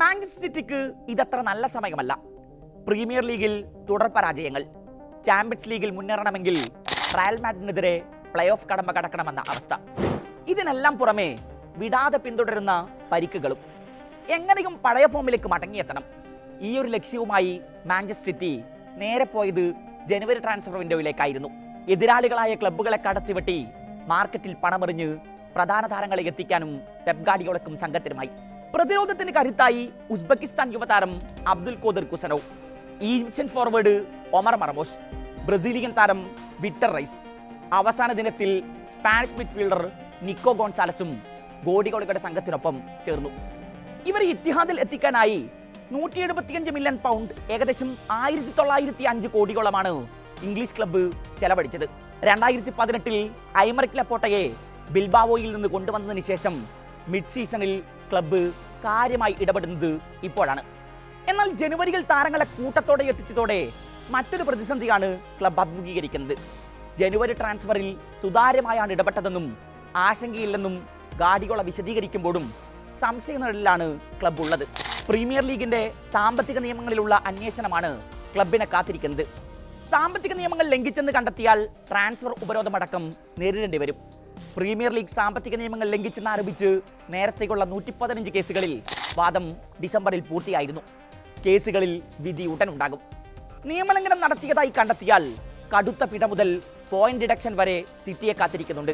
Manchester സിറ്റിക്ക് ഇതത്ര നല്ല സമയമല്ല. പ്രീമിയർ ലീഗിൽ തുടർ പരാജയങ്ങൾ. ചാമ്പ്യൻസ് ലീഗിൽ മുന്നേറണമെങ്കിൽ റയൽ മാഡ്രിഡിനെതിരെ പ്ലേ ഓഫ് കടമ്പ കടക്കണമെന്ന അവസ്ഥ. ഇതിനെല്ലാം പുറമെ വിടാതെ പിന്തുടരുന്ന പരിക്കുകളും. എങ്ങനെയും പഴയ ഫോമിലേക്ക് മടങ്ങിയെത്തണം. ഈ ഒരു ലക്ഷ്യവുമായി മാഞ്ചസ്റ്റർ സിറ്റി നേരെ പോയത് ജനുവരി ട്രാൻസ്ഫർ വിൻഡോയിലേക്കായിരുന്നു. എതിരാളികളായ ക്ലബ്ബുകളെ കടത്തിവെട്ടി മാർക്കറ്റിൽ പണമെറിഞ്ഞ് പ്രധാന താരങ്ങളെ എത്തിക്കാനും പെപ് ഗാർഡിയോളക്കും സംഘത്തിനുമായി. പ്രതിരോധത്തിന് കരുത്തായി ഉസ്ബെക്കിസ്ഥാൻ യുവതാരം Abdul Kodir Khusanov Egyptian forward Omar Marmoush Brazilian താരം വിക്ടർ റൈസ്. അവസാന ദിനത്തിൽ സ്പാനിഷ് മിഡ്ഫീൽഡർ നിക്കോ ഗോൺസാലസും ഗോഡികളുടെ സംഘത്തിനൊപ്പം ചേർന്നു. ഇവർ ഇത്തിഹാദിൽ എത്തിക്കാനായി നൂറ്റി എഴുപത്തിയഞ്ച് മില്യൺ പൗണ്ട് ഏകദേശം ആയിരത്തി തൊള്ളായിരത്തി അഞ്ച് കോടിയോളമാണ് ഇംഗ്ലീഷ് ക്ലബ്ബ് ചെലവഴിച്ചത്. രണ്ടായിരത്തി പതിനെട്ടിൽ ഐമറിക് ലപ്പോട്ടയെ ബിൽബാവോയിൽ നിന്ന് കൊണ്ടുവന്നതിന് ശേഷം മിഡ് സീസണിൽ ക്ലബ്ബ് കാര്യമായി ഇടപെടുന്നത് ഇപ്പോഴാണ്. എന്നാൽ ജനുവരിയിൽ താരങ്ങളെ കൂട്ടത്തോടെ എത്തിച്ചതോടെ മറ്റൊരു പ്രതിസന്ധിയാണ് ക്ലബ്ബ് അഭിമുഖീകരിക്കുന്നത്. ജനുവരി ട്രാൻസ്ഫറിൽ സുതാര്യമായാണ് ഇടപെട്ടതെന്നും ആശങ്കയില്ലെന്നും ഗാഡിയോള വിശദീകരിക്കുമ്പോഴും സംശയങ്ങളിലാണ് ക്ലബ്ബ് ഉള്ളത്. പ്രീമിയർ ലീഗിന്റെ സാമ്പത്തിക നിയമങ്ങളിലുള്ള അന്വേഷണമാണ് ക്ലബിനെ കാത്തിരിക്കുന്നത്. സാമ്പത്തിക നിയമങ്ങൾ ലംഘിച്ചെന്ന് കണ്ടെത്തിയാൽ ട്രാൻസ്ഫർ ഉപരോധമടക്കം നേരിടേണ്ടി വരും. പ്രീമിയർ ലീഗ് സാമ്പത്തിക നിയമങ്ങൾ ലംഘിച്ചെന്നാരോപിച്ച് നേരത്തേക്കുള്ള നൂറ്റി പതിനഞ്ച് കേസുകളിൽ വാദം ഡിസംബറിൽ പൂർത്തിയായിരുന്നു. കേസുകളിൽ വിധി ഉടനുണ്ടാകും. നിയമലംഘനം നടത്തിയതായി കണ്ടെത്തിയാൽ കടുത്ത പിഴ മുതൽ പോയിന്റ് ഡിഡക്ഷൻ വരെ സിറ്റിയെ കാത്തിരിക്കുന്നുണ്ട്.